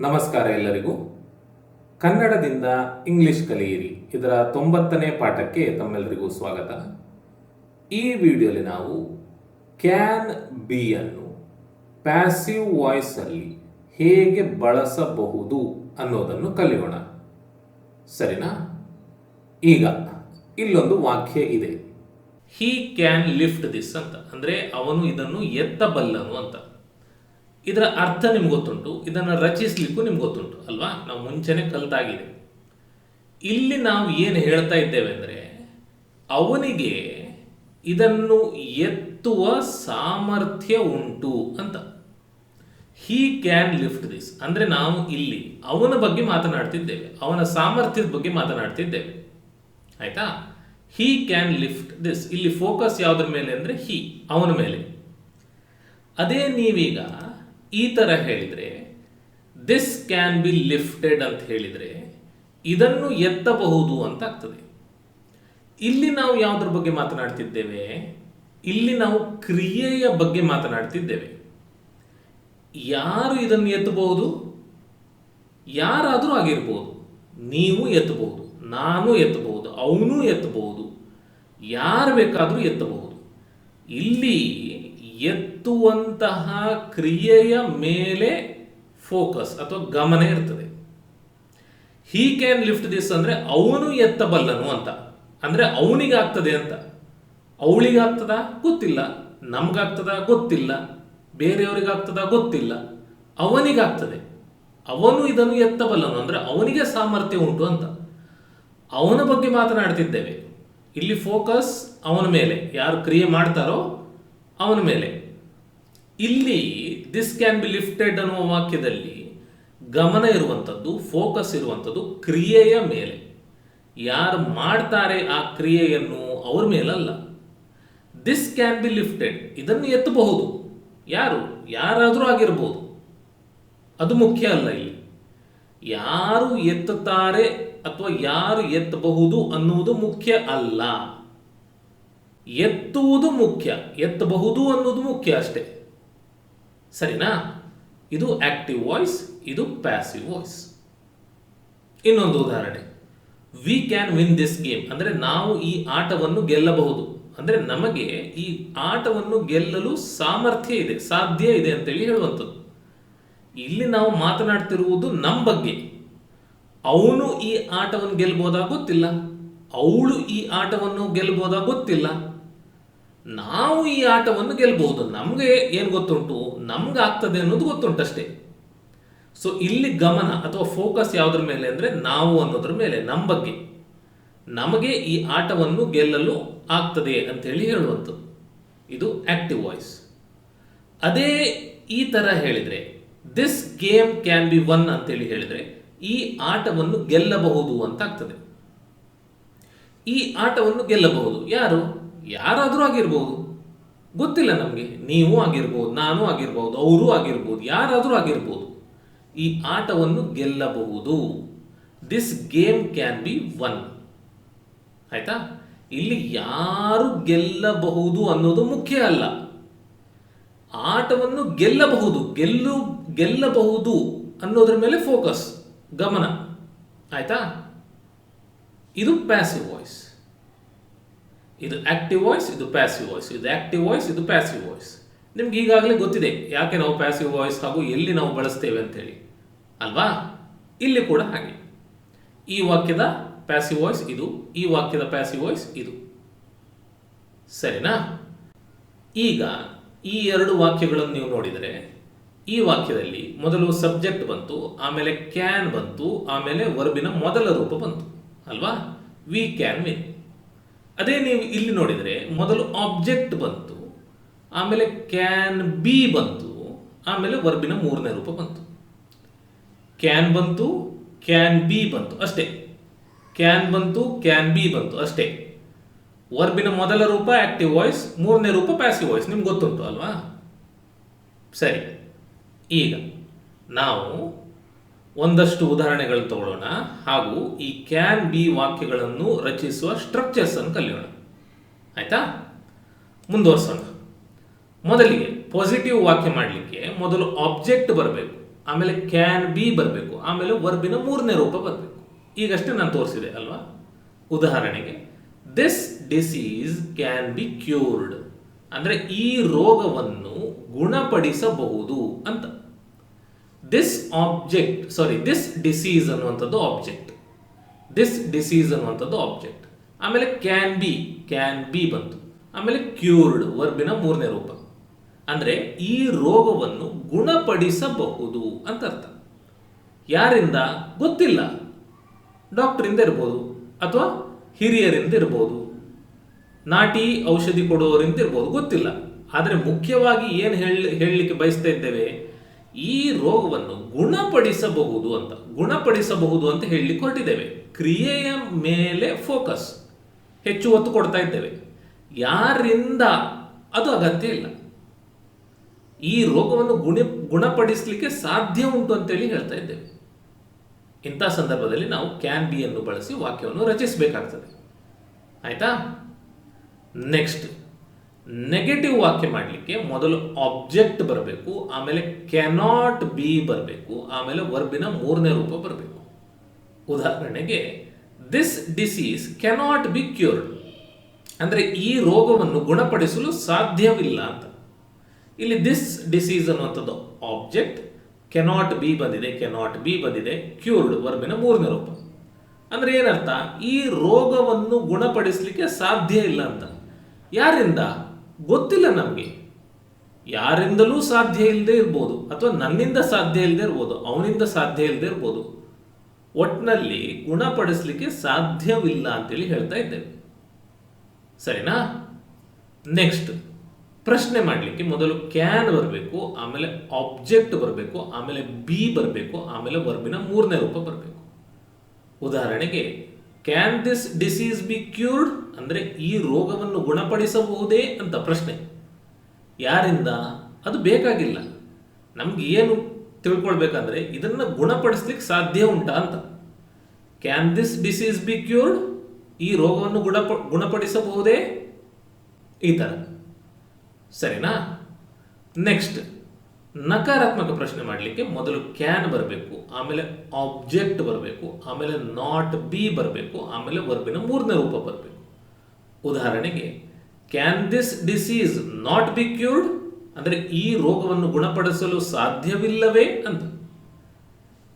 ನಮಸ್ಕಾರ ಎಲ್ಲರಿಗೂ. ಕನ್ನಡದಿಂದ ಇಂಗ್ಲಿಷ್ ಕಲಿಯಿರಿ. ಇದರ ತೊಂಬತ್ತನೇ ಪಾಠಕ್ಕೆ ತಮ್ಮೆಲ್ಲರಿಗೂ ಸ್ವಾಗತ. ಈ ವಿಡಿಯೋಲಿ ನಾವು ಕ್ಯಾನ್ ಬಿ ಅನ್ನು ಪ್ಯಾಸಿವ್ ವಾಯ್ಸ್ ಅಲ್ಲಿ ಹೇಗೆ ಬಳಸಬಹುದು ಅನ್ನೋದನ್ನು ಕಲಿಯೋಣ. ಸರಿನಾ? ಈಗ ಇಲ್ಲೊಂದು ವಾಕ್ಯ ಇದೆ. ಹೀ ಕ್ಯಾನ್ ಲಿಫ್ಟ್ ದಿಸ್ ಅಂತ. ಅಂದ್ರೆ ಅವನು ಇದನ್ನು ಎತ್ತಬಲ್ಲನು ಅಂತ. ಇದರ ಅರ್ಥ ನಿಮ್ಗೆ ಗೊತ್ತುಂಟು, ಇದನ್ನು ರಚಿಸ್ಲಿಕ್ಕೂ ನಿಮ್ಗೆ ಗೊತ್ತುಂಟು, ಅಲ್ವಾ? ನಾವು ಮುಂಚೆನೆ ಕಲಿತಾಗಿದೆ. ಇಲ್ಲಿ ನಾವು ಏನು ಹೇಳ್ತಾ ಇದ್ದೇವೆ ಅಂದರೆ, ಅವನಿಗೆ ಇದನ್ನು ಎತ್ತುವ ಸಾಮರ್ಥ್ಯ ಉಂಟು ಅಂತ. ಹಿ ಕ್ಯಾನ್ ಲಿಫ್ಟ್ ದಿಸ್ ಅಂದರೆ ನಾವು ಇಲ್ಲಿ ಅವನ ಬಗ್ಗೆ ಮಾತನಾಡ್ತಿದ್ದೇವೆ, ಅವನ ಸಾಮರ್ಥ್ಯದ ಬಗ್ಗೆ ಮಾತನಾಡ್ತಿದ್ದೇವೆ. ಆಯಿತಾ? ಹಿ ಕ್ಯಾನ್ ಲಿಫ್ಟ್ ದಿಸ್ ಇಲ್ಲಿ ಫೋಕಸ್ ಯಾವುದ್ರ ಮೇಲೆ ಅಂದರೆ ಹಿ ಅವನ ಮೇಲೆ. ಅದೇ ನೀವೀಗ ಈ ಥರ ಹೇಳಿದರೆ ದಿಸ್ ಕ್ಯಾನ್ ಬಿ ಲಿಫ್ಟೆಡ್ ಅಂತ ಹೇಳಿದರೆ, ಇದನ್ನು ಎತ್ತಬಹುದು ಅಂತ ಆಗ್ತದೆ ಇಲ್ಲಿ ನಾವು ಯಾವುದ್ರ ಬಗ್ಗೆ ಮಾತನಾಡ್ತಿದ್ದೇವೆ? ಇಲ್ಲಿ ನಾವು ಕ್ರಿಯೆಯ ಬಗ್ಗೆ ಮಾತನಾಡ್ತಿದ್ದೇವೆ. ಯಾರು ಇದನ್ನು ಎತ್ತಬಹುದು? ಯಾರಾದರೂ ಆಗಿರ್ಬೋದು. ನೀವು ಎತ್ತಬಹುದು, ನಾನು ಎತ್ತಬಹುದು, ಅವನು ಎತ್ತಬಹುದು, ಯಾರು ಬೇಕಾದರೂ ಎತ್ತಬಹುದು. ಇಲ್ಲಿ ಎತ್ತುವಂತಹ ಕ್ರಿಯೆಯ ಮೇಲೆ ಫೋಕಸ್ ಅಥವಾ ಗಮನ ಇರ್ತದೆ. ಹೀ ಕ್ಯಾನ್ ಲಿಫ್ಟ್ ದಿಸ್ ಅಂದರೆ ಅವನು ಎತ್ತಬಲ್ಲನು ಅಂತ. ಅಂದರೆ ಅವನಿಗಾಗ್ತದೆ ಅಂತ. ಅವಳಿಗಾಗ್ತದ? ಗೊತ್ತಿಲ್ಲ. ನಮಗಾಗ್ತದ? ಗೊತ್ತಿಲ್ಲ. ಬೇರೆಯವರಿಗಾಗ್ತದ? ಗೊತ್ತಿಲ್ಲ. ಅವನಿಗಾಗ್ತದೆ. ಅವನು ಇದನ್ನು ಎತ್ತಬಲ್ಲನು ಅಂದರೆ ಅವನಿಗೆ ಸಾಮರ್ಥ್ಯ ಉಂಟು ಅಂತ. ಅವನ ಬಗ್ಗೆ ಮಾತನಾಡ್ತಿದ್ದೇವೆ. ಇಲ್ಲಿ ಫೋಕಸ್ ಅವನ ಮೇಲೆ. ಯಾರು ಕ್ರಿಯೆ ಮಾಡ್ತಾರೋ ಅವನ ಮೇಲೆ. ಇಲ್ಲಿ ದಿಸ್ ಕ್ಯಾನ್ ಬಿ ಲಿಫ್ಟೆಡ್ ಅನ್ನುವ ವಾಕ್ಯದಲ್ಲಿ ಗಮನ ಇರುವಂಥದ್ದು ಫೋಕಸ್ ಇರುವಂಥದ್ದು ಕ್ರಿಯೆಯ ಮೇಲೆ. ಯಾರು ಮಾಡ್ತಾರೆ ಆ ಕ್ರಿಯೆಯನ್ನು ಅವ್ರ ಮೇಲಲ್ಲ. ದಿಸ್ ಕ್ಯಾನ್ ಬಿ ಲಿಫ್ಟೆಡ್ ಇದನ್ನು ಎತ್ತಬಹುದು. ಯಾರು? ಯಾರಾದರೂ ಆಗಿರ್ಬೋದು. ಅದು ಮುಖ್ಯ ಅಲ್ಲ ಇಲ್ಲಿ. ಯಾರು ಎತ್ತುತ್ತಾರೆ ಅಥವಾ ಯಾರು ಎತ್ತಬಹುದು ಅನ್ನುವುದು ಮುಖ್ಯ ಅಲ್ಲ. ಎತ್ತುವುದು ಮುಖ್ಯ. ಎತ್ತಬಹುದು ಅನ್ನೋದು ಮುಖ್ಯ ಅಷ್ಟೇ. ಸರಿನಾ? ಇದು ಆಕ್ಟಿವ್ ವಾಯ್ಸ್ ಇದು ಪ್ಯಾಸಿವ್ ವಾಯ್ಸ್ ಇನ್ನೊಂದು ಉದಾಹರಣೆ. We can win this game ಅಂದರೆ ನಾವು ಈ ಆಟವನ್ನು ಗೆಲ್ಲಬಹುದು. ಅಂದರೆ ನಮಗೆ ಈ ಆಟವನ್ನು ಗೆಲ್ಲಲು ಸಾಮರ್ಥ್ಯ ಇದೆ, ಸಾಧ್ಯ ಇದೆ ಅಂತೇಳಿ ಹೇಳುವಂಥದ್ದು. ಇಲ್ಲಿ ನಾವು ಮಾತನಾಡ್ತಿರುವುದು ನಮ್ಮ ಬಗ್ಗೆ. ಅವನು ಈ ಆಟವನ್ನು ಗೆಲ್ಬೋದಾ ಗೊತ್ತಿಲ್ಲ. ಅವಳು ಈ ಆಟವನ್ನು ಗೆಲ್ಬೋದಾ ಗೊತ್ತಿಲ್ಲ. ನಾವು ಈ ಆಟವನ್ನು ಗೆಲ್ಲಬಹುದು ನಮಗೆ ಏನು ಗೊತ್ತುಂಟು? ನಮ್ಗೆ ಆಗ್ತದೆ ಅನ್ನೋದು ಗೊತ್ತುಂಟಷ್ಟೇ. ಸೊ ಇಲ್ಲಿ ಗಮನ ಅಥವಾ ಫೋಕಸ್ ಯಾವುದ್ರ ಮೇಲೆ ಅಂದರೆ ನಾವು ಅನ್ನೋದ್ರ ಮೇಲೆ ನಮ್ಮ ಬಗ್ಗೆ. ನಮಗೆ ಈ ಆಟವನ್ನು ಗೆಲ್ಲಲು ಆಗ್ತದೆ ಅಂತೇಳಿ ಹೇಳುವಂಥದ್ದು. ಇದು ಆಕ್ಟಿವ್ ವಾಯ್ಸ್ ಅದೇ ಈ ಥರ ಹೇಳಿದರೆ this game can be won ಅಂತೇಳಿ ಹೇಳಿದರೆ, ಈ ಆಟವನ್ನು ಗೆಲ್ಲಬಹುದು ಅಂತ ಆಗ್ತದೆ. ಈ ಆಟವನ್ನು ಗೆಲ್ಲಬಹುದು. ಯಾರು? ಯಾರಾದರೂ ಆಗಿರ್ಬೋದು. ಗೊತ್ತಿಲ್ಲ ನಮಗೆ. ನೀವು ಆಗಿರ್ಬೋದು, ನಾನು ಆಗಿರ್ಬೋದು, ಅವರು ಆಗಿರ್ಬೋದು, ಯಾರಾದರೂ ಆಗಿರ್ಬೋದು. ಈ ಆಟವನ್ನು ಗೆಲ್ಲಬಹುದು. This game can be won ಆಯಿತಾ? ಇಲ್ಲಿ ಯಾರು ಗೆಲ್ಲಬಹುದು ಅನ್ನೋದು ಮುಖ್ಯ ಅಲ್ಲ. ಆಟವನ್ನು ಗೆಲ್ಲಬಹುದು, ಗೆಲ್ಲು, ಗೆಲ್ಲಬಹುದು ಅನ್ನೋದ್ರ ಮೇಲೆ ಫೋಕಸ್ ಗಮನ. ಆಯಿತಾ? ಇದು ಪ್ಯಾಸಿವ್ ವಾಯ್ಸ್ ಇದು ಆಕ್ಟಿವ್ ವಾಯ್ಸ್ ಇದು ಪ್ಯಾಸಿವ್ ವಾಯ್ಸ್ ಇದು ಆಕ್ಟಿವ್ ವಾಯ್ಸ್ ಇದು ಪ್ಯಾಸಿವ್ ವಾಯ್ಸ್ ನಿಮ್ಗೆ ಈಗಾಗಲೇ ಗೊತ್ತಿದೆ, ಯಾಕೆ ನಾವು ಪ್ಯಾಸಿವ್ ವಾಯ್ಸ್ ಹಾಗೂ ಎಲ್ಲಿ ನಾವು ಬಳಸ್ತೇವೆ ಅಂತೇಳಿ. ಅಲ್ವಾ? ಇಲ್ಲಿ ಕೂಡ ಹಾಗೆ. ಈ ವಾಕ್ಯದ ಪ್ಯಾಸಿವ್ ವಾಯ್ಸ್ ಇದು, ಈ ವಾಕ್ಯದ ಪ್ಯಾಸಿವ್ ವಾಯ್ಸ್ ಇದು. ಸರಿನಾ? ಈಗ ಈ ಎರಡು ವಾಕ್ಯಗಳನ್ನು ನೀವು ನೋಡಿದರೆ, ಈ ವಾಕ್ಯದಲ್ಲಿ ಮೊದಲು ಸಬ್ಜೆಕ್ಟ್ ಬಂತು, ಆಮೇಲೆ ಕ್ಯಾನ್ ಬಂತು, ಆಮೇಲೆ ವರ್ಬಿನ ಮೊದಲ ರೂಪ ಬಂತು. ಅಲ್ವಾ? ವಿ ಕ್ಯಾನ್ ವಿನ್ ಅದೇ ನೀವು ಇಲ್ಲಿ ನೋಡಿದರೆ ಮೊದಲು ಆಬ್ಜೆಕ್ಟ್ ಬಂತು, ಆಮೇಲೆ ಕ್ಯಾನ್ ಬಿ ಬಂತು, ಆಮೇಲೆ ವರ್ಬಿನ ಮೂರನೇ ರೂಪ ಬಂತು. ಕ್ಯಾನ್ ಬಂತು ಕ್ಯಾನ್ ಬಿ ಬಂತು, ಅಷ್ಟೇ. ಕ್ಯಾನ್ ಬಂತು ಕ್ಯಾನ್ ಬಿ ಬಂತು, ಅಷ್ಟೇ. ವರ್ಬಿನ ಮೊದಲ ರೂಪ ಆಕ್ಟಿವ್ ವಾಯ್ಸ್ ಮೂರನೇ ರೂಪ ಪ್ಯಾಸಿವ್ ವಾಯ್ಸ್ ನಿಮ್ಗೆ ಗೊತ್ತುಂಟು ಅಲ್ವಾ? ಸರಿ. ಈಗ, ನಾವು ಒಂದಷ್ಟು ಉದಾಹರಣೆಗಳು ತಗೊಳ್ಳೋಣ. ಹಾಗೂ ಈ ಕ್ಯಾನ್ ಬಿ ವಾಕ್ಯಗಳನ್ನು ರಚಿಸುವ ಸ್ಟ್ರಕ್ಚರ್ಸ್ ಅನ್ನು ಕಲಿಯೋಣ. ಆಯ್ತಾ? ಮುಂದುವರ್ಸೋಣ. ಮೊದಲಿಗೆ ಪಾಸಿಟಿವ್ ವಾಕ್ಯ ಮಾಡಲಿಕ್ಕೆ ಮೊದಲು ಆಬ್ಜೆಕ್ಟ್ ಬರಬೇಕು, ಆಮೇಲೆ ಕ್ಯಾನ್ ಬಿ ಬರಬೇಕು, ಆಮೇಲೆ ವರ್ಬಿನ ಮೂರನೇ ರೂಪ ಬರಬೇಕು. ಈಗಷ್ಟೇ ನಾನು ತೋರಿಸಿದೆ ಅಲ್ವಾ? ಉದಾಹರಣೆಗೆ this disease can be cured ಅಂದರೆ ಈ ರೋಗವನ್ನು ಗುಣಪಡಿಸಬಹುದು ಅಂತ. This object sorry this disease ಅನ್ನುವಂಥದ್ದು ಆಬ್ಜೆಕ್ಟ್ ದಿಸ್ ಡಿಸೀಸ್ ಅನ್ನುವಂಥದ್ದು ಆಬ್ಜೆಕ್ಟ್ ಆಮೇಲೆ ಕ್ಯಾನ್ ಬಿ ಕ್ಯಾನ್ ಬಿ ಬಂತು. ಆಮೇಲೆ ಕ್ಯೂರ್ಡ್ ವರ್ಬಿನ ಮೂರನೇ ರೂಪ. ಅಂದರೆ ಈ ರೋಗವನ್ನು ಗುಣಪಡಿಸಬಹುದು ಅಂತ ಅರ್ಥ. ಯಾರಿಂದ? ಗೊತ್ತಿಲ್ಲ. ಡಾಕ್ಟ್ರಿಂದ ಇರ್ಬೋದು ಅಥವಾ ಹಿರಿಯರಿಂದ ಇರ್ಬೋದು. ನಾಟಿ ಔಷಧಿ ಕೊಡುವವರಿಂದ ಇರ್ಬೋದು, ಗೊತ್ತಿಲ್ಲ. ಆದರೆ ಮುಖ್ಯವಾಗಿ ಏನು ಹೇಳಿ, ಹೇಳಲಿಕ್ಕೆ ಬಯಸ್ತಾ ಇದ್ದೇವೆ? ಈ ರೋಗವನ್ನು ಗುಣಪಡಿಸಬಹುದು ಅಂತ ಗುಣಪಡಿಸಬಹುದು ಅಂತ ಹೇಳಲಿಕ್ಕೆ ಹೊರಟಿದ್ದೇವೆ ಕ್ರಿಯೆಯ ಮೇಲೆ ಫೋಕಸ್ ಹೆಚ್ಚು ಒತ್ತು ಕೊಡ್ತಾ ಇದ್ದೇವೆ. ಯಾರಿಂದ? ಅದು ಅಗತ್ಯ ಇಲ್ಲ. ಈ ರೋಗವನ್ನು ಗುಣ, ಗುಣಪಡಿಸಲಿಕ್ಕೆ ಸಾಧ್ಯ ಉಂಟು ಅಂತೇಳಿ ಹೇಳ್ತಾ ಇದ್ದೇವೆ. ಇಂಥ ಸಂದರ್ಭದಲ್ಲಿ ನಾವು ಕ್ಯಾನ್ ಬಿ ಅನ್ನು ಬಳಸಿ ವಾಕ್ಯವನ್ನು ರಚಿಸಬೇಕಾಗ್ತದೆ. ಆಯ್ತಾ? ನೆಕ್ಸ್ಟ್ ನೆಗೆಟಿವ್ ವಾಕ್ಯ ಮಾಡಲಿಕ್ಕೆ ಮೊದಲು ಆಬ್ಜೆಕ್ಟ್ ಬರಬೇಕು, ಆಮೇಲೆ ಕ್ಯಾನಾಟ್ ಬಿ ಬರಬೇಕು, ಆಮೇಲೆ ವರ್ಬಿನ ಮೂರನೇ ರೂಪ ಬರಬೇಕು. ಉದಾಹರಣೆಗೆ this disease cannot be cured ಅಂದರೆ ಈ ರೋಗವನ್ನು ಗುಣಪಡಿಸಲು ಸಾಧ್ಯವಿಲ್ಲ ಅಂತ. ಇಲ್ಲಿ ದಿಸ್ ಡಿಸೀಸ್ ಅನ್ನುವಂಥದ್ದು ಆಬ್ಜೆಕ್ಟ್ ಕೆನಾಟ್ ಬಿ ಬಂದಿದೆ ಕೆನಾಟ್ ಬಿ ಬಂದಿದೆ ಕ್ಯೂರ್ಡ್ ವರ್ಬಿನ ಮೂರನೇ ರೂಪ. ಅಂದರೆ ಏನರ್ಥ, ಈ ರೋಗವನ್ನು ಗುಣಪಡಿಸಲಿಕ್ಕೆ ಸಾಧ್ಯ ಇಲ್ಲ ಅಂತ. ಯಾರಿಂದ? ಗೊತ್ತಿಲ್ಲ ನಮಗೆ. ಯಾರಿಂದಲೂ ಸಾಧ್ಯ ಇಲ್ಲದೆ ಇರ್ಬೋದು, ಅಥವಾ ನನ್ನಿಂದ ಸಾಧ್ಯ ಇಲ್ಲದೆ ಇರ್ಬೋದು, ಅವನಿಂದ ಸಾಧ್ಯ ಇಲ್ಲದೆ ಇರ್ಬೋದು ಒಟ್ಟಿನಲ್ಲಿ ಗುಣಪಡಿಸಲಿಕ್ಕೆ ಸಾಧ್ಯವಿಲ್ಲ ಅಂತೇಳಿ ಹೇಳ್ತಾ ಇದ್ದೇವೆ. ಸರಿನಾ? ನೆಕ್ಸ್ಟ್ ಪ್ರಶ್ನೆ ಮಾಡಲಿಕ್ಕೆ ಮೊದಲು ಕ್ಯಾನ್ ಬರಬೇಕು, ಆಮೇಲೆ ಆಬ್ಜೆಕ್ಟ್ ಬರಬೇಕು, ಆಮೇಲೆ ಬಿ ಬರಬೇಕು, ಆಮೇಲೆ ವರ್ಬಿನ ಮೂರನೇ ರೂಪ ಬರಬೇಕು. ಉದಾಹರಣೆಗೆ can this disease be cured ಅಂದರೆ ಈ ರೋಗವನ್ನು ಗುಣಪಡಿಸಬಹುದೇ ಅಂತ ಪ್ರಶ್ನೆ. ಯಾರಿಂದ? ಅದು ಬೇಕಾಗಿಲ್ಲ. ನಮ್ಗೆ ಏನು ತಿಳ್ಕೊಳ್ಬೇಕಂದ್ರೆ ಇದನ್ನು ಗುಣಪಡಿಸ್ಲಿಕ್ಕೆ ಸಾಧ್ಯ ಉಂಟಾ ಅಂತ. Can this disease be cured ಈ ರೋಗವನ್ನು ಗುಣಪ, ಗುಣಪಡಿಸಬಹುದೇ? ಈ ಥರ ಸರಿನಾ? ನೆಕ್ಸ್ಟ್ ನಕಾರಾತ್ಮಕ ಪ್ರಶ್ನೆ ಮಾಡಲಿಕ್ಕೆ ಮೊದಲು ಕ್ಯಾನ್ ಬರಬೇಕು, ಆಮೇಲೆ ಆಬ್ಜೆಕ್ಟ್ ಬರಬೇಕು, ಆಮೇಲೆ ನಾಟ್ ಬಿ ಬರಬೇಕು, ಆಮೇಲೆ ವರ್ಬಿನ ಮೂರನೇ ರೂಪ ಬರಬೇಕು. ಉದಾಹರಣೆಗೆ can this disease not be cured ಅಂದರೆ ಈ ರೋಗವನ್ನು ಗುಣಪಡಿಸಲು ಸಾಧ್ಯವಿಲ್ಲವೇ ಅಂತ.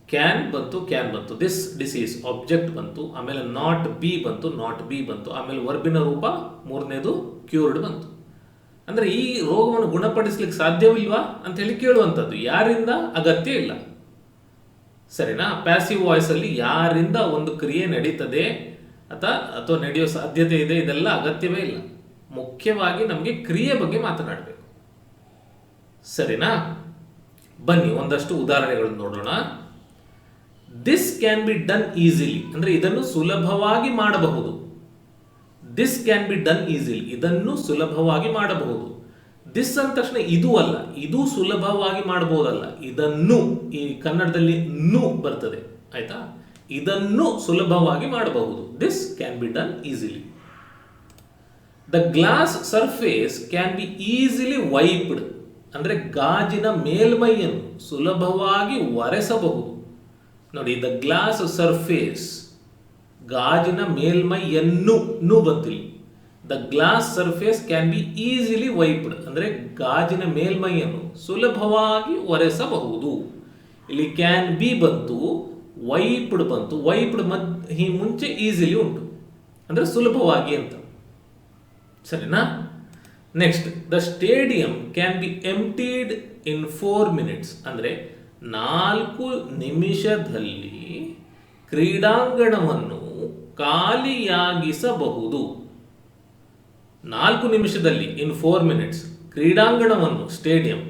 ಕ್ಯಾನ್ ಬಂತು ಕ್ಯಾನ್ ಬಂತು ದಿಸ್ ಡಿಸೀಸ್ ಆಬ್ಜೆಕ್ಟ್ ಬಂತು, ಆಮೇಲೆ ನಾಟ್ ಬಿ ಬಂತು ನಾಟ್ ಬಿ ಬಂತು, ಆಮೇಲೆ ವರ್ಬಿನ ರೂಪ ಮೂರನೇದು ಕ್ಯೂರ್ಡ್ ಬಂತು. ಅಂದ್ರೆ ಈ ರೋಗವನ್ನು ಗುಣಪಡಿಸ್ಲಿಕ್ಕೆ ಸಾಧ್ಯವಿಲ್ವಾ ಅಂತ ಹೇಳಿ ಕೇಳುವಂಥದ್ದು. ಯಾರಿಂದ? ಅಗತ್ಯ ಇಲ್ಲ. ಸರಿನಾ? ಪ್ಯಾಸಿವ್ ವಾಯ್ಸ್ ಅಲ್ಲಿ ಯಾರಿಂದ ಒಂದು ಕ್ರಿಯೆ ನಡೀತದೆ ಅಥವಾ ಅಥವಾ ನಡೆಯೋ ಸಾಧ್ಯತೆ ಇದೆ, ಇದೆಲ್ಲ ಅಗತ್ಯವೇ ಇಲ್ಲ. ಮುಖ್ಯವಾಗಿ ನಮಗೆ ಕ್ರಿಯೆ ಬಗ್ಗೆ ಮಾತನಾಡಬೇಕು. ಸರಿನಾ? ಬನ್ನಿ, ಒಂದಷ್ಟು ಉದಾಹರಣೆಗಳನ್ನು ನೋಡೋಣ. This can be done easily ಅಂದ್ರೆ ಇದನ್ನು ಸುಲಭವಾಗಿ ಮಾಡಬಹುದು. This can be done easily ಇದನ್ನು ಸುಲಭವಾಗಿ ಮಾಡಬಹುದು. ದಿಸ್ ಅಂದ ತಕ್ಷಣ ಇದು ಅಲ್ಲ. ಇದು ಸುಲಭವಾಗಿ ಮಾಡಬಹುದಲ್ಲ. ಇದನ್ನು ಈ ಕನ್ನಡದಲ್ಲಿ ನು ಬರ್ತದೆ. ಆಯ್ತಾ? ಇದನ್ನು ಸುಲಭವಾಗಿ ಮಾಡಬಹುದು. This can be done easily the glass surface can be easily wiped ಅಂದರೆ ಗಾಜಿನ ಮೇಲ್ಮೈಯನ್ನು ಸುಲಭವಾಗಿ ಒರೆಸಬಹುದು. ನೋಡಿ ದ ಗ್ಲಾಸ್ ಸರ್ಫೇಸ್ ಗಾಜಿನ ಮೇಲ್ಮೈಯನ್ನು ನು ಬಂತಿಲ್ಲ the glass surface can be easily wiped ಅಂದರೆ ಗಾಜಿನ ಮೇಲ್ಮೈಯನ್ನು ಸುಲಭವಾಗಿ ಒರೆಸಬಹುದು. ಇಲ್ಲಿ ಕ್ಯಾನ್ ಬಿ ಬಂತು ವೈಪ್ಡ್ ಬಂತು. ವೈಪ್ಡ್ ಮದ್ ಈ ಮುಂಚೆ ಈಸಿಲಿ ಉಂಟು. ಅಂದರೆ ಸುಲಭವಾಗಿ ಅಂತ. ಸರಿನಾ? Next the stadium can be emptied in four minutes ಅಂದರೆ ನಾಲ್ಕು ನಿಮಿಷದಲ್ಲಿ ಕ್ರೀಡಾಂಗಣವನ್ನು ಖಾಲಿಯಾಗಿಸಬಹುದು. ನಾಲ್ಕು ನಿಮಿಷದಲ್ಲಿ ಇನ್ ಫೋರ್ ಮಿನಿಟ್ಸ್ ಕ್ರೀಡಾಂಗಣವನ್ನು, ಸ್ಟೇಡಿಯಂ,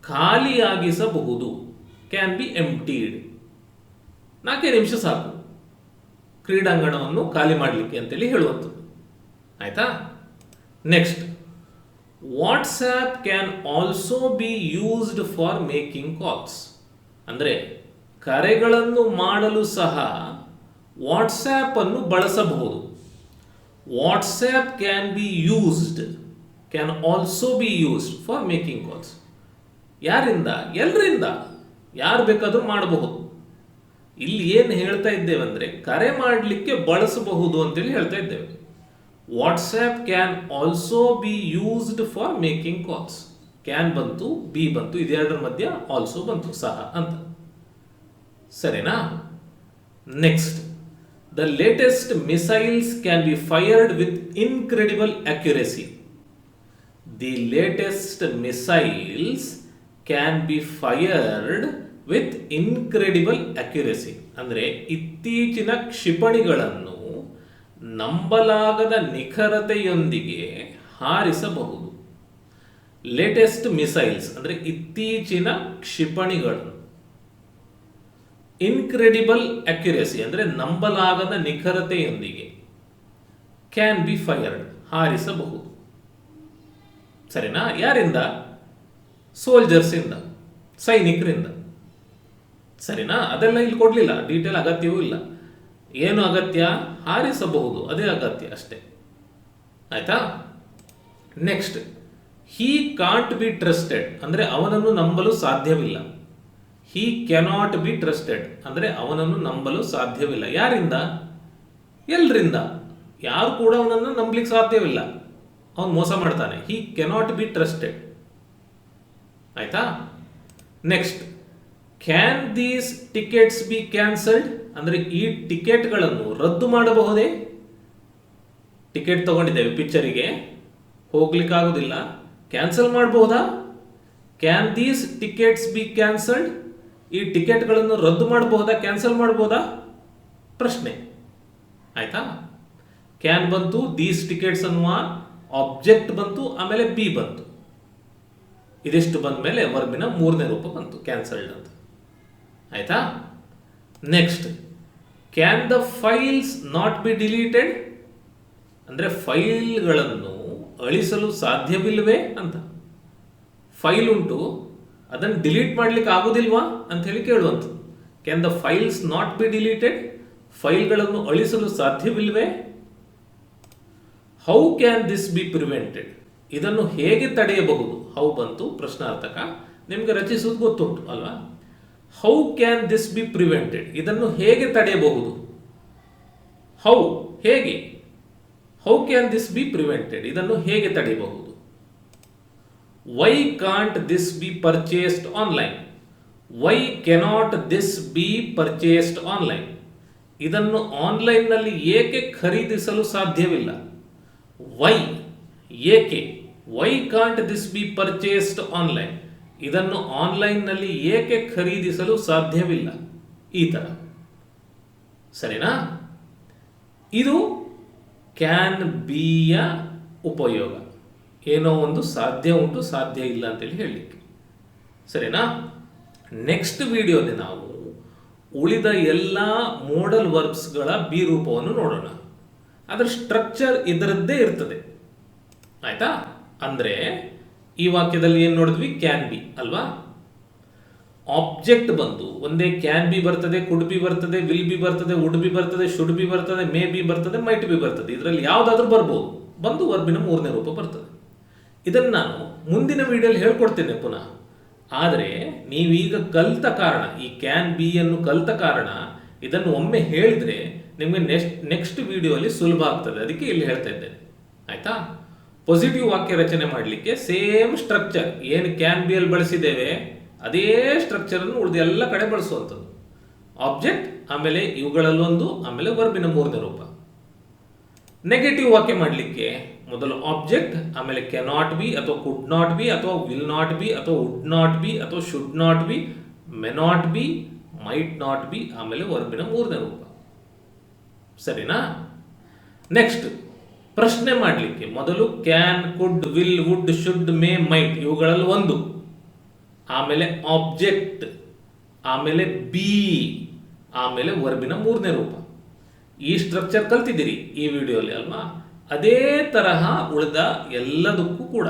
ಖಾಲಿಯಾಗಿಸಬಹುದು. ಕ್ಯಾನ್ ಬಿ ಎಂಟೀಡ್ ನಾಲ್ಕೇ ನಿಮಿಷ ಸಾಕು. ಕ್ರೀಡಾಂಗಣವನ್ನು ಖಾಲಿ ಮಾಡಲಿಕ್ಕೆ ಅಂತೇಳಿ ಹೇಳುವಂಥದ್ದು. ಆಯ್ತಾ? Next WhatsApp can also be used for making calls ಅಂದರೆ, ಕರೆಗಳನ್ನು ಮಾಡಲು ಸಹ ವಾಟ್ಸ್ಆ್ಯಪ್ ಅನ್ನು ಬಳಸಬಹುದು. WhatsApp can be used can also be used for making calls ಯಾರಿಂದ? ಎಲ್ಲರಿಂದ ಯಾರು ಬೇಕಾದರೂ ಮಾಡಬಹುದು. ಇಲ್ಲಿ ಏನು ಹೇಳ್ತಾ ಇದ್ದೇವೆ ಅಂದರೆ ಕರೆ ಮಾಡಲಿಕ್ಕೆ ಬಳಸಬಹುದು ಅಂತೇಳಿ ಹೇಳ್ತಾ ಇದ್ದೇವೆ. WhatsApp can also be used for making calls can ಬಂತು ಬಿ ಬಂತು ಇದೆರಡರ ಮಧ್ಯೆ ಆಲ್ಸೋ ಬಂತು, ಸಹ ಅಂತ. ಸರಿನಾ? Next the latest missiles can be fired with incredible accuracy the latest missiles can be fired with incredible accuracy ಅಂದರೆ ಇತ್ತೀಚಿನ ಕ್ಷಿಪಣಿಗಳನ್ನು ನಂಬಲಾಗದ ನಿಖರತೆಯೊಂದಿಗೆ ಹಾರಿಸಬಹುದು. ಲೇಟೆಸ್ಟ್ ಮಿಸೈಲ್ಸ್ ಅಂದರೆ ಇತ್ತೀಚಿನ ಕ್ಷಿಪಣಿಗಳನ್ನು. ಇನ್ಕ್ರೆಡಿಬಲ್ ಅಕ್ಯುರೆಸಿ ಅಂದರೆ ನಂಬಲಾಗದ ನಿಖರತೆಯೊಂದಿಗೆ ಕ್ಯಾನ್ ಬಿ ಫೈರ್ಡ್ ಹಾರಿಸಬಹುದು. ಸರಿನಾ? ಯಾರಿಂದ? ಸೋಲ್ಜರ್ಸಿಂದ ಸೈನಿಕರಿಂದ. ಸರಿನಾ? ಅದೆಲ್ಲ ಇಲ್ಲಿ ಕೊಡಲಿಲ್ಲ ಡೀಟೇಲ್ ಅಗತ್ಯವೂ ಇಲ್ಲ. ಏನು ಅಗತ್ಯ? ಹಾರಿಸಬಹುದು, ಅದೇ ಅಗತ್ಯ ಅಷ್ಟೇ. ಆಯ್ತಾ? Next he can't be trusted ಅಂದರೆ ಅವನನ್ನು ನಂಬಲು ಸಾಧ್ಯವಿಲ್ಲ. ಹೀ ಕೆನಾಟ್ ಬಿ ಟ್ರಸ್ಟೆಡ್ ಅಂದರೆ ಅವನನ್ನು ನಂಬಲು ಸಾಧ್ಯವಿಲ್ಲ. ಯಾರಿಂದ? ಎಲ್ರಿಂದ? ಯಾರು ಕೂಡ ಅವನನ್ನು ನಂಬಲಿಕ್ಕೆ ಸಾಧ್ಯವಿಲ್ಲ. ಅವನು ಮೋಸ ಮಾಡ್ತಾನೆ. ಹೀ ಕೆನಾಟ್ ಬಿ ಟ್ರಸ್ಟೆಡ್ ಆಯ್ತಾ? Next can these tickets be cancelled ಅಂದರೆ ಈ ಟಿಕೆಟ್ಗಳನ್ನು ರದ್ದು ಮಾಡಬಹುದೇ? ಟಿಕೆಟ್ ತಗೊಂಡಿದ್ದೇವೆ ಪಿಕ್ಚರಿಗೆ ಹೋಗ್ಲಿಕ್ಕಾಗೋದಿಲ್ಲ. ಕ್ಯಾನ್ಸಲ್ ಮಾಡಬಹುದಾ? Can these tickets be cancelled ಈ ಟಿಕೆಟ್ಗಳನ್ನು ರದ್ದು ಮಾಡಬಹುದಾ, ಕ್ಯಾನ್ಸಲ್ ಮಾಡಬಹುದಾ? ಪ್ರಶ್ನೆ. ಆಯ್ತಾ? ಕ್ಯಾನ್ ಬಂತು, ದೀಸ್ ಟಿಕೆಟ್ಸ್ ಅನ್ನುವ ಆಬ್ಜೆಕ್ಟ್ ಬಂತು, ಆಮೇಲೆ ಬಿ ಬಂತು. ಇದಿಷ್ಟು ಬಂದ ಮೇಲೆ ವರ್ಬಿನ ಮೂರನೇ ರೂಪ ಬಂತು, ಕ್ಯಾನ್ಸಲ್ಡ್ ಅಂತ. ಆಯ್ತಾ? Next, can the files not be deleted? ಅಂದರೆ ಫೈಲ್ಗಳನ್ನು ಅಳಿಸಲು ಸಾಧ್ಯವಿಲ್ಲವೇ ಅಂತ. ಫೈಲ್ ಉಂಟು ಅದನ್ನು ಡಿಲೀಟ್ ಮಾಡ್ಲಿಕ್ಕೆ ಆಗೋದಿಲ್ವಾ ಅಂತ ಹೇಳಿ ಕೇಳುವಂಥದ್ದು. Can the files not be deleted ಫೈಲ್ಗಳನ್ನು ಅಳಿಸಲು ಸಾಧ್ಯವಿಲ್ವೇ? How can this be prevented ಇದನ್ನು ಹೇಗೆ ತಡೆಯಬಹುದು? ಹೌ ಬಂತು? ಪ್ರಶ್ನಾರ್ಥಕ. ನಿಮಗೆ ರಚಿಸುವುದು ಗೊತ್ತುಂಟು, ಅಲ್ವಾ? How can this be prevented ಇದನ್ನು ಹೇಗೆ ತಡೆಯಬಹುದು? ಹೌ ಹೇಗೆ? How can this be prevented ಇದನ್ನು ಹೇಗೆ ತಡೆಯಬಹುದು? Why can't this be purchased online why cannot this be purchased online ಇದನ್ನು ಆನ್ಲೈನ್ನಲ್ಲಿ ಏಕೆ ಖರೀದಿಸಲು ಸಾಧ್ಯವಿಲ್ಲ? ವೈ ಏಕೆ? Why can't this be purchased online ಇದನ್ನು ಆನ್ಲೈನ್ನಲ್ಲಿ ಏಕೆ ಖರೀದಿಸಲು ಸಾಧ್ಯವಿಲ್ಲ? ಈ ಥರ ಸರಿನಾ? ಇದು ಕ್ಯಾನ್ ಬಿಯ ಉಪಯೋಗ. ಏನೋ ಒಂದು ಸಾಧ್ಯ ಉಂಟು, ಸಾಧ್ಯ ಇಲ್ಲ ಅಂತೇಳಿ ಹೇಳಲಿಕ್ಕೆ. ಸರಿನಾ? ನೆಕ್ಸ್ಟ್ ವಿಡಿಯೋಲಿ ನಾವು ಉಳಿದ ಎಲ್ಲ ಮೋಡಲ್ ವರ್ಬ್ಸ್ಗಳ ಬಿ ರೂಪವನ್ನು ನೋಡೋಣ. ಅದರ ಸ್ಟ್ರಕ್ಚರ್ ಇದರದ್ದೇ ಇರ್ತದೆ. ಆಯ್ತಾ? ಅಂದರೆ ಈ ವಾಕ್ಯದಲ್ಲಿ ಏನು ನೋಡಿದ್ವಿ? ಕ್ಯಾನ್ ಬಿ ಅಲ್ವಾ? ಆಬ್ಜೆಕ್ಟ್ ಬಂದು ಒಂದೇ ಕ್ಯಾನ್ ಬಿ ಬರ್ತದೆ ಕುಡ್ ಬಿ ಬರ್ತದೆ ವಿಲ್ ಬಿ ಬರ್ತದೆ ವುಡ್ ಬಿ ಬರ್ತದೆ ಶುಡ್ ಬಿ ಬರ್ತದೆ ಮೇ ಬಿ ಬರ್ತದೆ ಮೈಟ್ ಬಿ ಬರ್ತದೆ. ಇದರಲ್ಲಿ ಯಾವುದಾದ್ರೂ ಬರ್ಬೋದು. ಬಂದು ವರ್ಬಿನ ಮೂರನೇ ರೂಪ ಬರ್ತದೆ. ಇದನ್ನು ನಾನು ಮುಂದಿನ ವಿಡಿಯೋಲಿ ಹೇಳ್ಕೊಡ್ತೇನೆ ಪುನಃ. ಆದರೆ ನೀವೀಗ ಕಲ್ತ ಕಾರಣ, ಈ ಕ್ಯಾನ್ ಬಿ ಅನ್ನು ಕಲ್ತ ಕಾರಣ, ಇದನ್ನು ಒಮ್ಮೆ ಹೇಳಿದ್ರೆ ನಿಮಗೆ ನೆಕ್ಸ್ಟ್ ನೆಕ್ಸ್ಟ್ ವಿಡಿಯೋಲಿ ಸುಲಭ ಆಗ್ತದೆ. ಅದಕ್ಕೆ ಇಲ್ಲಿ ಹೇಳ್ತಾ ಇದ್ದೇನೆ. ಆಯಿತಾ? ಪಾಸಿಟಿವ್ ವಾಕ್ಯ ರಚನೆ ಮಾಡಲಿಕ್ಕೆ ಸೇಮ್ ಸ್ಟ್ರಕ್ಚರ್ ಏನು ಕ್ಯಾನ್ ಬಿ ಅಲ್ಲಿ ಬಳಸಿದ್ದೇವೆ? ಅದೇ ಸ್ಟ್ರಕ್ಚರನ್ನು ಉಳಿದ ಎಲ್ಲ ಕಡೆ ಬಳಸುವಂಥದ್ದು. ಆಬ್ಜೆಕ್ಟ್ ಆಮೇಲೆ ಇವುಗಳಲ್ಲೊಂದು, ಆಮೇಲೆ ವರ್ಬಿನ ಮೂರನೇ ರೂಪ. ನೆಗೆಟಿವ್ ವಾಕ್ಯ ಮಾಡಲಿಕ್ಕೆ ಮೊದಲು ಆಬ್ಜೆಕ್ಟ್ ಆಮೇಲೆ ಕೆನಾಟ್ ಬಿ ಅಥವಾ ಕುಡ್ ನಾಟ್ ಬಿ ಅಥವಾ ವಿಲ್ ನಾಟ್ ಬಿ ಅಥವಾ ವುಡ್ ನಾಟ್ ಬಿ ಅಥವಾ should not be may not be might not be ಆಮೇಲೆ ವರ್ಬಿನ ಮೂರನೇ ರೂಪ. ಸರಿನಾ? ನೆಕ್ಸ್ಟ್ ಪ್ರಶ್ನೆ ಮಾಡಲಿಕ್ಕೆ ಮೊದಲು can could will would should may might ಇವುಗಳಲ್ಲಿ ಒಂದು. ಆಮೇಲೆ ಆಬ್ಜೆಕ್ಟ್ ಆಮೇಲೆ ಬಿ ಆಮೇಲೆ ವರ್ಬಿನ ಮೂರನೇ ರೂಪ. ಈ ಸ್ಟ್ರಕ್ಚರ್ ಕಲ್ತಿದ್ದೀರಿ ಈ ವಿಡಿಯೋಲಿ ಅಲ್ವಾ? ಅದೇ ತರಹ ಉಳಿದ ಎಲ್ಲದಕ್ಕೂ ಕೂಡ.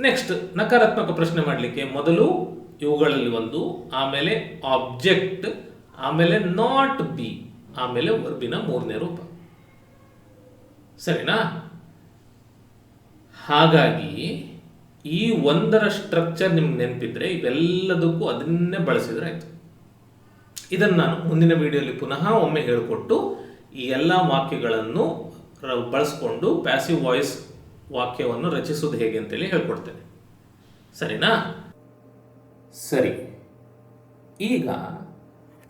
ನೆಕ್ಸ್ಟ್ ನಕಾರಾತ್ಮಕ ಪ್ರಶ್ನೆ ಮಾಡಲಿಕ್ಕೆ ಮೊದಲು ಇವುಗಳಲ್ಲಿ ಒಂದು, ಆಮೇಲೆ ಆಬ್ಜೆಕ್ಟ್ ಆಮೇಲೆ ನಾಟ್ ಬಿ ಆಮೇಲೆ ವರ್ಬಿನ ಮೂರನೇ ರೂಪ. ಸರಿನಾ? ಹಾಗಾಗಿ ಈ ಒಂದರ ಸ್ಟ್ರಕ್ಚರ್ ನಿಮ್ಗೆ ನೆನಪಿದ್ರೆ ಇವೆಲ್ಲದಕ್ಕೂ ಅದನ್ನೇ ಬಳಸಿದ್ರೆ ಆಯ್ತು. ಇದನ್ನು ನಾನು ಮುಂದಿನ ವಿಡಿಯೋಲಿ ಪುನಃ ಒಮ್ಮೆ ಹೇಳಿಕೊಟ್ಟು ಈ ಎಲ್ಲ ವಾಕ್ಯಗಳನ್ನು ಬಳಸ್ಕೊಂಡು ಪ್ಯಾಸಿವ್ ವಾಯ್ಸ್ ವಾಕ್ಯವನ್ನು ರಚಿಸೋದು ಹೇಗೆ ಅಂತೇಳಿ ಹೇಳ್ಕೊಡ್ತೇನೆ. ಸರಿನಾ? ಸರಿ. ಈಗ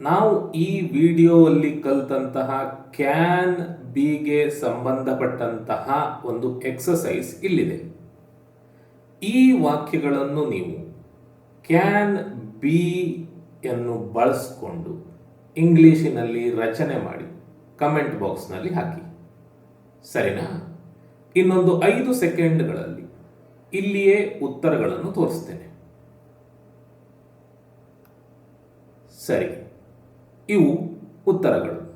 ನಾವು ಈ ವಿಡಿಯೋದಲ್ಲಿ ಕಲಿತಂತಹ ಕ್ಯಾನ್ ಬಿಗೆ ಸಂಬಂಧಪಟ್ಟಂತಹ ಒಂದು ಎಕ್ಸಸೈಸ್ ಇಲ್ಲಿದೆ. ಈ ವಾಕ್ಯಗಳನ್ನು ನೀವು ಕ್ಯಾನ್ ಬಿ ಯನ್ನು ಬಳಸಿಕೊಂಡು ಇಂಗ್ಲೀಷಿನಲ್ಲಿ ರಚನೆ ಮಾಡಿ ಕಮೆಂಟ್ ಬಾಕ್ಸ್ನಲ್ಲಿ ಹಾಕಿ. ಸರಿನಾ? ಇನ್ನೊಂದು ಐದು ಸೆಕೆಂಡ್ಗಳಲ್ಲಿ ಇಲ್ಲಿಯೇ ಉತ್ತರಗಳನ್ನು ತೋರಿಸ್ತೇನೆ. ಸರಿ, ಇವು ಉತ್ತರಗಳು.